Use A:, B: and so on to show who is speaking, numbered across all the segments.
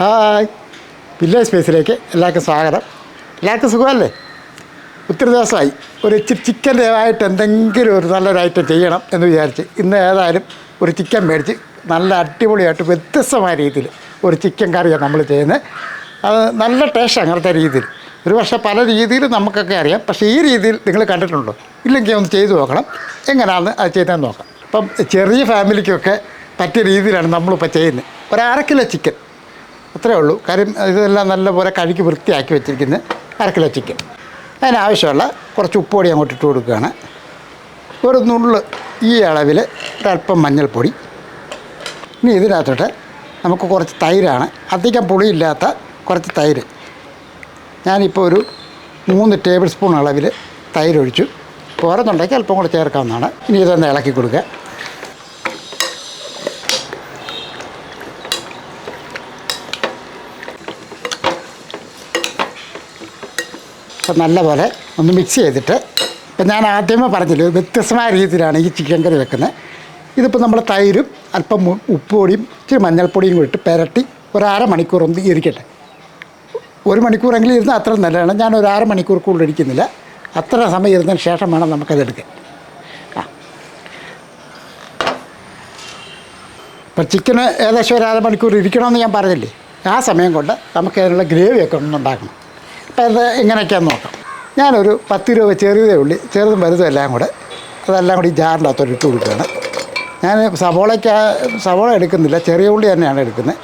A: Hi. Village സ്പേസിലേക്ക് എല്ലാവർക്കും സ്വാഗതം. എല്ലാവർക്കും സുഖമല്ലേ? ഒത്തിരി ദിവസമായി. ഒരു ഇച്ചിരി ചിക്കൻ ആയിട്ട് എന്തെങ്കിലും ഒരു നല്ലൊരു ഐറ്റം ചെയ്യണം എന്ന് വിചാരിച്ച് ഇന്ന് ഏതായാലും ഒരു ചിക്കൻ മേടിച്ച് നല്ല അടിപൊളിയായിട്ട് വ്യത്യസ്തമായ രീതിയിൽ ഒരു ചിക്കൻ കറിയാണ് നമ്മൾ ചെയ്യുന്നത്. അത് നല്ല ടേസ്റ്റ് അങ്ങനത്തെ രീതിയിൽ. ഒരു പക്ഷേ പല രീതിയിലും നമുക്കൊക്കെ അറിയാം. പക്ഷേ ഈ രീതിയിൽ നിങ്ങൾ കണ്ടിട്ടുണ്ടോ? ഇല്ലെങ്കിൽ ഒന്ന് ചെയ്തു നോക്കണം. എങ്ങനെയാണെന്ന് അത് ചെയ്താൽ നോക്കാം. അപ്പം ചെറിയ ഫാമിലിക്കൊക്കെ പറ്റിയ രീതിയിലാണ് നമ്മളിപ്പോൾ ചെയ്യുന്നത്. ഒരു അര കിലോ ചിക്കൻ അത്രേ ഉള്ളൂ. കാര്യം ഇതെല്ലാം നല്ലപോലെ കഴുകി വൃത്തിയാക്കി വെച്ചിരിക്കുന്നത് അരക്കില കിലോ ചിക്കൻ അതിനാവശ്യമുള്ള കുറച്ച് ഉപ്പുപൊടി അങ്ങോട്ട് ഇട്ട് കൊടുക്കുകയാണ്. ഒരു നുള്ള് ഈ അളവിൽ ഒരല്പം മഞ്ഞൾപ്പൊടി. ഇനി ഇതിനകത്തോട്ട് നമുക്ക് കുറച്ച് തൈരാണ്. അധികം പുളിയില്ലാത്ത കുറച്ച് തൈര്. ഞാനിപ്പോൾ ഒരു മൂന്ന് ടേബിൾ സ്പൂൺ അളവിൽ തൈരൊഴിച്ചു. പോരെന്നുണ്ടെങ്കിൽ അല്പം കൂടെ ചേർക്കാവുന്നതാണ്. ഇനി ഇതൊന്ന് ഇളക്കി കൊടുക്കുക. അപ്പം നല്ലപോലെ ഒന്ന് മിക്സ് ചെയ്തിട്ട് ഇപ്പം ഞാൻ ആദ്യമേ പറഞ്ഞില്ലേ വ്യത്യസ്തമായ രീതിയിലാണ് ഈ ചിക്കൻ കറി വെക്കുന്നത്. ഇതിപ്പോൾ നമ്മൾ തൈരും അല്പം ഉപ്പുപൊടിയും ഇച്ചിരി മഞ്ഞൾപ്പൊടിയും കൂടി ഇട്ട് പെരട്ടി ഒരു അരമണിക്കൂർ ഒന്ന് ഇരിക്കട്ടെ. ഒരു മണിക്കൂറെങ്കിലും ഇരുന്ന് അത്ര നല്ലതാണ്. ഞാൻ ഒരു അര മണിക്കൂർ കൂടുതൽ ഇരിക്കുന്നില്ല. അത്ര സമയം ഇരുന്നതിന് ശേഷം വേണം നമുക്കത് എടുക്കാൻ. ആ. ഇപ്പം ചിക്കന് ഏകദേശം ഒരു അര മണിക്കൂർ ഇരിക്കണമെന്ന് ഞാൻ പറഞ്ഞില്ലേ? ആ സമയം കൊണ്ട് നമുക്ക് അതിനുള്ള ഗ്രേവിയൊക്കെ ഒന്ന് അത് ഇങ്ങനെയൊക്കെയാന്ന് നോക്കാം. ഞാനൊരു പത്ത് രൂപ ചെറിയതേ ഉള്ളി. ചെറുതും വലുതും എല്ലാം കൂടെ അതെല്ലാം കൂടി ജാറിന്റെ അകത്തോട്ട് ഇട്ട് കൊടുക്കുകയാണ്. ഞാൻ സവോളയ്ക്ക് സവോള എടുക്കുന്നില്ല. ചെറിയ ഉള്ളി തന്നെയാണ് എടുക്കുന്നത്.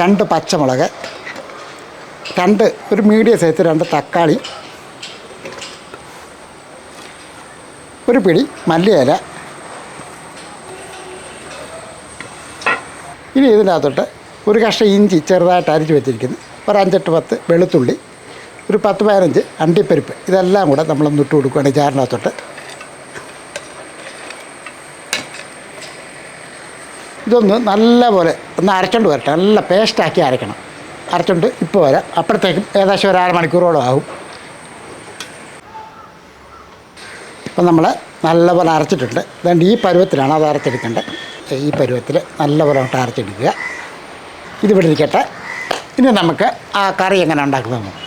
A: രണ്ട് പച്ചമുളക് രണ്ട് ഒരു മീഡിയം സൈസ് രണ്ട് തക്കാളി ഒരു പിടി മല്ലിയില. ഇനി ഇതിനകത്തോട്ട് ഒരു കഷ്ണം ഇഞ്ചി ചെറുതായിട്ട് അരിച്ച് വെച്ചിരിക്കുന്നു. ഒരു അഞ്ചെട്ട് പത്ത് വെളുത്തുള്ളി ഒരു പത്ത് പതിനഞ്ച് അണ്ടിപ്പരിപ്പ്. ഇതെല്ലാം കൂടെ നമ്മളൊന്ന് ഇട്ട് കൊടുക്കുകയാണ് ചാറിനകത്തോട്ട്. ഇതൊന്ന് നല്ലപോലെ ഒന്ന് അരച്ചോണ്ട് വരട്ടെ. നല്ല പേസ്റ്റാക്കി അരക്കണം അരച്ചോണ്ട് ഇപ്പോൾ വരാം. അപ്പോഴത്തേക്കും ഏകദേശം ഒരു അരമണിക്കൂറോളം ആകും അപ്പം നമ്മൾ നല്ലപോലെ അരച്ചിട്ടുണ്ട്. അതുകൊണ്ട് ഈ പരുവത്തിലാണ് അത് അരച്ചെടുക്കേണ്ടത്. ഈ പരുവത്തിൽ നല്ലപോലെ അങ്ങോട്ട് അരച്ചെടുക്കുക. ഇതിവിടെ ഇരിക്കട്ടെ. ഇനി നമുക്ക് ആ കറി എങ്ങനെ ഉണ്ടാക്കുന്നത് നോക്കാം.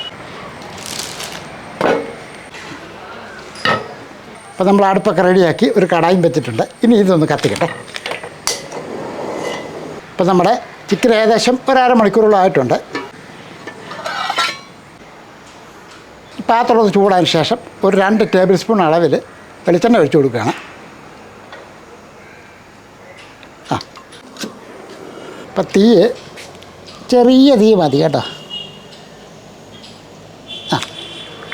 A: അപ്പോൾ നമ്മൾ അടുപ്പൊക്കെ റെഡിയാക്കി ഒരു കടായും വെച്ചിട്ടുണ്ട്. ഇനി ഇതൊന്ന് കത്തിക്കട്ടെ. അപ്പോൾ നമ്മുടെ ചിക്കൻ ഏകദേശം ഒരര മണിക്കൂറോളം ആയിട്ടുണ്ട്. ഈ പാത്രം ഒന്ന് ചൂടായതിന് ശേഷം ഒരു രണ്ട് ടേബിൾ സ്പൂൺ അളവിൽ വെളിച്ചെണ്ണ ഒഴിച്ചു കൊടുക്കുകയാണ്. ആ. അപ്പം തീ ചെറിയ തീ മതി കേട്ടോ. ആ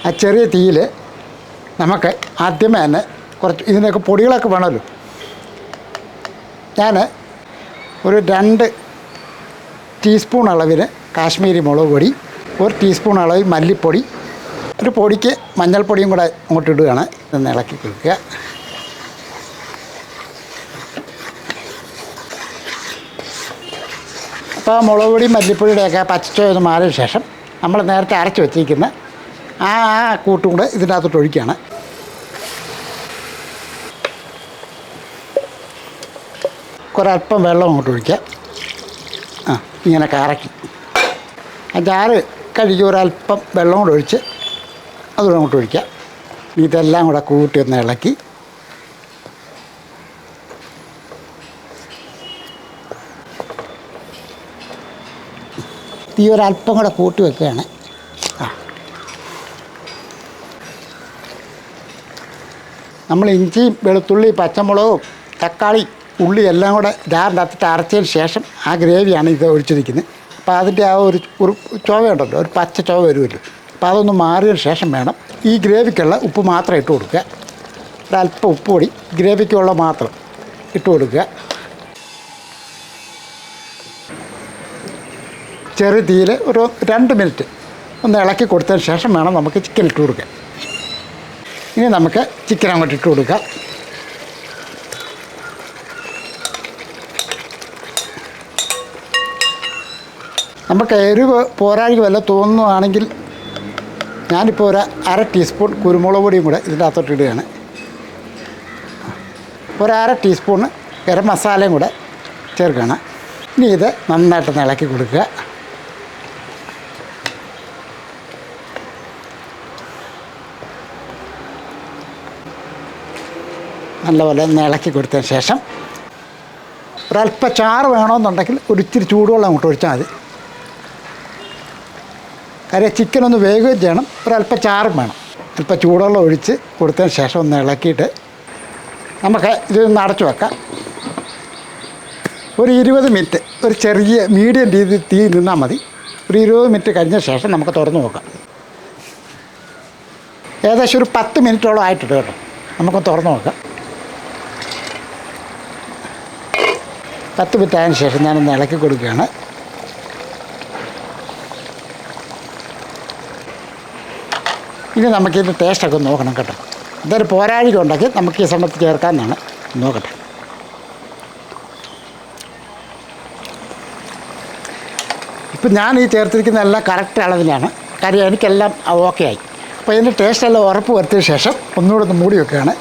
A: ആ ചെറിയ തീയിൽ നമുക്ക് ആദ്യമേ തന്നെ കുറച്ച് ഇതിനൊക്കെ പൊടികളൊക്കെ വേണമല്ലോ. ഞാൻ ഒരു രണ്ട് ടീസ്പൂൺ അളവിന് കാശ്മീരി മുളക് പൊടി ഒരു ടീസ്പൂൺ അളവിൽ മല്ലിപ്പൊടി ഒരു പൊടിക്ക് മഞ്ഞൾപ്പൊടിയും കൂടെ അങ്ങോട്ട് ഇടുകയാണ്. ഇതൊന്ന് ഇളക്കി കൊടുക്കുക. അപ്പോൾ മുളക് പൊടി മല്ലിപ്പൊടിയുടെയൊക്കെ പച്ചച്ചോ ഒന്ന് മാറിയ ശേഷം നമ്മൾ നേരത്തെ അരച്ച് വെച്ചിരിക്കുന്ന ആ ആ കൂട്ടും കൂടെ ഇതിന്റെ അകത്തോട്ട് ഒഴിക്കുകയാണ് ഒരല്പം വെള്ളം അങ്ങോട്ട് ഒഴിക്കുക ആ ഇങ്ങനെ കറക്കി. ആ ചാറ് കഴുകി ഒരല്പം വെള്ളം കൂടെ ഒഴിച്ച് അതുകൂടെ അങ്ങോട്ട് ഒഴിക്കുക ഇതെല്ലാം കൂടെ കൂട്ടി ഒന്ന് ഇളക്കി. തീ ഒരല്പം കൂടെ കൂട്ടി വെക്കുകയാണ് ആ നമ്മൾ ഇഞ്ചിയും വെളുത്തുള്ളി പച്ചമുളകും തക്കാളി ഉള്ളി എല്ലാം കൂടെ ജാറിന്റെ അകത്തിട്ട് അരച്ചതിന് ശേഷം ആ ഗ്രേവിയാണ് ഇത് ഒഴിച്ചിരിക്കുന്നത് അപ്പോൾ അതിന്റെ ആ ഒരു ഒരു ചുവയുണ്ടല്ലോ ഒരു പച്ച ചുവ വരുമല്ലോ. അപ്പോൾ അതൊന്ന് മാറിയതിന് ശേഷം വേണം ഈ ഗ്രേവിക്കുള്ള ഉപ്പ് മാത്രം ഇട്ട് കൊടുക്കുക. ഒരല്പം ഉപ്പ് പൊടി ഗ്രേവിക്കുള്ള മാത്രം ഇട്ട് കൊടുക്കുക. ചെറിയ തീയിൽ ഒരു രണ്ട് മിനിറ്റ് ഒന്ന് ഇളക്കി കൊടുത്തതിന് ശേഷം വേണം നമുക്ക് ചിക്കൻ ഇട്ട് കൊടുക്കാൻ. ഇനി നമുക്ക് ചിക്കൻ അങ്ങോട്ട് ഇട്ട് കൊടുക്കാം. നമുക്ക് എരിവ് പോരാഴിക വല്ല തോന്നുകയാണെങ്കിൽ ഞാനിപ്പോൾ ഒരു അര ടീസ്പൂൺ കുരുമുളക് പൊടിയും കൂടെ ഇതിന്റെ അകത്തോട്ട് ഇടുകയാണ്. ഒരു അര ടീസ്പൂണ് ഗരം മസാലയും കൂടെ ചേർക്കുകയാണ്. ഇനി ഇത് നന്നായിട്ട് ഇളക്കി കൊടുക്കുക. നല്ലപോലെ ഒന്ന് ഇളക്കി കൊടുത്തതിന് ശേഷം ഒരല്പ ചാറ് വേണമെന്നുണ്ടെങ്കിൽ ഒരു ഇച്ചിരി ചൂടുവെള്ളം അങ്ങോട്ട് ഒഴിച്ചാൽ മതി. കാര്യം ചിക്കൻ ഒന്ന് വേകുകയും ചെയ്യണം ഒരല്പ ചാറും വേണം. അല്പം ചൂടുവെള്ളം ഒഴിച്ച് കൊടുത്തതിന് ശേഷം ഒന്ന് ഇളക്കിയിട്ട് നമുക്ക് ഇതൊന്ന് അടച്ചു വെക്കാം. ഒരു ഇരുപത് മിനിറ്റ് ഒരു ചെറിയ മീഡിയം രീതിയിൽ തീ നിന്നാൽ മതി. ഒരു ഇരുപത് മിനിറ്റ് കഴിഞ്ഞ ശേഷം നമുക്ക് തുറന്നു നോക്കാം. ഏകദേശം ഒരു പത്ത് മിനിറ്റോളം ആയിട്ടുണ്ട് കേട്ടോ. നമുക്ക് തുറന്നു നോക്കാം. പത്ത് മിനിറ്റ് ആയതിനു ശേഷം ഞാനൊന്ന് ഇളക്കി കൊടുക്കുകയാണ്. ഇനി നമുക്കിതിന്റെ ടേസ്റ്റൊക്കെ നോക്കണം കേട്ടോ. ഇതൊരു പോരാഴിക ഉണ്ടെങ്കിൽ നമുക്ക് ഈ സമയത്ത് ചേർക്കാമെന്നാണ് നോക്കട്ടെ. ഇപ്പം ഞാൻ ഈ ചേർത്തിരിക്കുന്ന എല്ലാം കറക്റ്റ് അളവിലാണ്. കാര്യം എനിക്കെല്ലാം ഓക്കെ ആയി. അപ്പോൾ ഇതിന്റെ ടേസ്റ്റ് എല്ലാം ഉറപ്പ് വരുത്തിയ ശേഷം ഒന്നുകൂടെ ഒന്ന് മൂടി വെക്കുകയാണ്.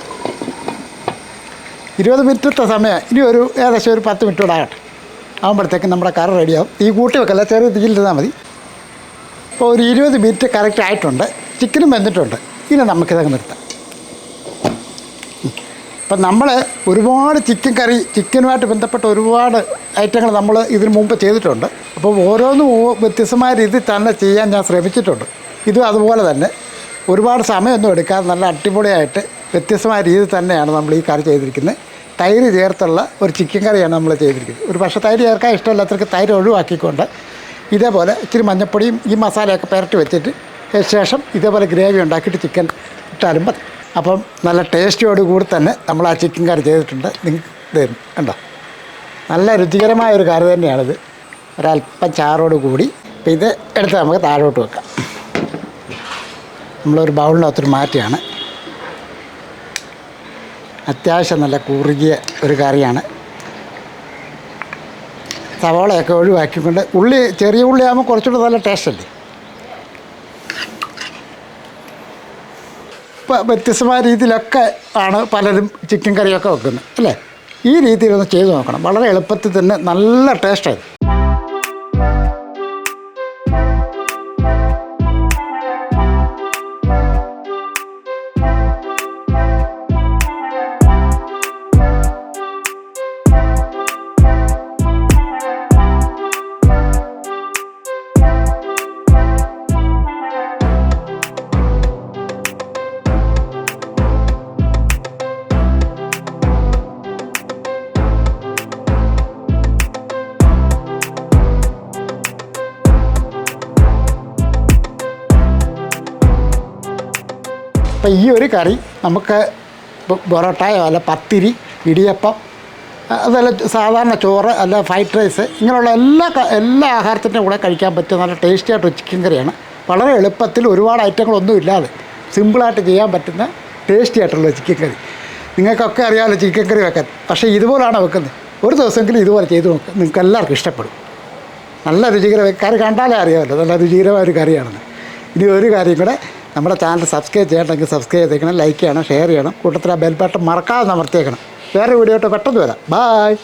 A: ഇരുപത് മിനിറ്റത്തെ സമയം. ഇനി ഒരു ഏകദേശം ഒരു പത്ത് മിനിറ്റ് കൂടെ ആകട്ടെ. ആകുമ്പോഴത്തേക്കും നമ്മുടെ കറി റെഡിയാവും തീ കൂട്ടി വെക്കല്ല ചെറിയ തീയിലിരുന്നാൽ മതി. അപ്പോൾ ഒരു ഇരുപത് മിനിറ്റ് കറക്റ്റ് ആയിട്ടുണ്ട്. ചിക്കനും വെന്തിട്ടുണ്ട്. ഇനി നമുക്കിതങ്ങ് നിർത്താം. അപ്പം നമ്മൾ ഒരുപാട് ചിക്കൻ കറി ചിക്കനുമായിട്ട് ബന്ധപ്പെട്ട ഒരുപാട് ഐറ്റങ്ങൾ നമ്മൾ ഇതിനു മുമ്പ് ചെയ്തിട്ടുണ്ട്. അപ്പോൾ ഓരോന്നും വ്യത്യസ്തമായ രീതിയിൽ തന്നെ ചെയ്യാൻ ഞാൻ ശ്രമിച്ചിട്ടുണ്ട്. ഇതും അതുപോലെ തന്നെ. ഒരുപാട് സമയമൊന്നും എടുക്കാതെ നല്ല അടിപൊളിയായിട്ട് വ്യത്യസ്തമായ രീതിയിൽ തന്നെയാണ് നമ്മൾ ഈ കറി ചെയ്തിരിക്കുന്നത്. തൈര് ചേർത്തുള്ള ഒരു ചിക്കൻ കറിയാണ് നമ്മൾ ചെയ്തിരിക്കുന്നത്. ഒരു പക്ഷേ തൈര് ചേർക്കാൻ ഇഷ്ടമില്ലാത്തവർക്ക് തൈര് ഒഴിവാക്കിക്കൊണ്ട് ഇതേപോലെ ഇച്ചിരി മഞ്ഞപ്പൊടിയും ഈ മസാലയൊക്കെ പുരട്ടി വെച്ചിട്ട് ശേഷം ഇതേപോലെ ഗ്രേവി ഉണ്ടാക്കിയിട്ട് ചിക്കൻ ഇട്ടാലും മതി. അപ്പം നല്ല ടേസ്റ്റിയോട് കൂടി തന്നെ നമ്മൾ ആ ചിക്കൻ കറി ചെയ്തിട്ടുണ്ട്. നിങ്ങൾക്ക് തരും കണ്ടോ? നല്ല രുചികരമായ ഒരു കറി തന്നെയാണിത്. ഒരല്പം ചാറോട് കൂടി. അപ്പം ഇത് എടുത്ത് നമുക്ക് താഴോട്ട് വെക്കാം. നമ്മളൊരു ബൗളിനകത്തൊരു മാറ്റിയാണ്. അത്യാവശ്യം നല്ല കുറുകിയ ഒരു കറിയാണ്. സവാളയൊക്കെ ഒഴിവാക്കിക്കൊണ്ട് ഉള്ളി ചെറിയ ഉള്ളി ആകുമ്പോൾ കുറച്ചുകൂടെ നല്ല ടേസ്റ്റ് അല്ലേ? ഇപ്പോൾ വ്യത്യസ്തമായ രീതിയിലൊക്കെ ആണ് പലരും ചിക്കൻ കറിയൊക്കെ വെക്കുന്നത് അല്ലേ? ഈ രീതിയിലൊന്ന് ചെയ്ത് നോക്കണം. വളരെ എളുപ്പത്തിൽ തന്നെ നല്ല ടേസ്റ്റായി അപ്പം ഈ ഒരു കറി നമുക്ക് പൊറോട്ടയോ അല്ല പത്തിരി ഇടിയപ്പം അതല്ല സാധാരണ ചോറ് അല്ല ഫ്രൈഡ് റൈസ് ഇങ്ങനെയുള്ള എല്ലാ എല്ലാ ആഹാരത്തിന്റെ കൂടെ കഴിക്കാൻ പറ്റിയ നല്ല ടേസ്റ്റി ആയിട്ടൊരു ചിക്കൻ കറിയാണ്. വളരെ എളുപ്പത്തിൽ ഒരുപാട് ഐറ്റങ്ങളൊന്നും ഇല്ലാതെ സിമ്പിളായിട്ട് ചെയ്യാൻ പറ്റുന്ന ടേസ്റ്റി ആയിട്ടുള്ള ചിക്കൻ കറി. നിങ്ങൾക്കൊക്കെ അറിയാമല്ലോ ചിക്കൻ കറി വെക്കാൻ. പക്ഷേ ഇതുപോലാണ് വെക്കുന്നത്. ഒരു ദിവസമെങ്കിലും ഇതുപോലെ ചെയ്ത് നോക്കുക നിങ്ങൾക്ക് എല്ലാവർക്കും ഇഷ്ടപ്പെടും. നല്ല രുചികര കറി കണ്ടാലേ അറിയാമല്ലോ. നല്ല രുചികരമായ ഒരു കറിയാണെന്ന്. ഇനി ഒരു കാര്യം കൂടെ നമ്മുടെ ചാനൽ സബ്സ്ക്രൈബ് ചെയ്യണമെങ്കിൽ സബ്സ്ക്രൈബ് ചെയ്തേക്കണം ലൈക്ക് ചെയ്യണം ഷെയർ ചെയ്യണം. കൂട്ടത്തിൽ ആ ബെൽ ബട്ടൺ മറക്കാതെ അമർത്തിയേക്കണം. വേറെ വീഡിയോ പെട്ടെന്ന് വരാം. ബായ്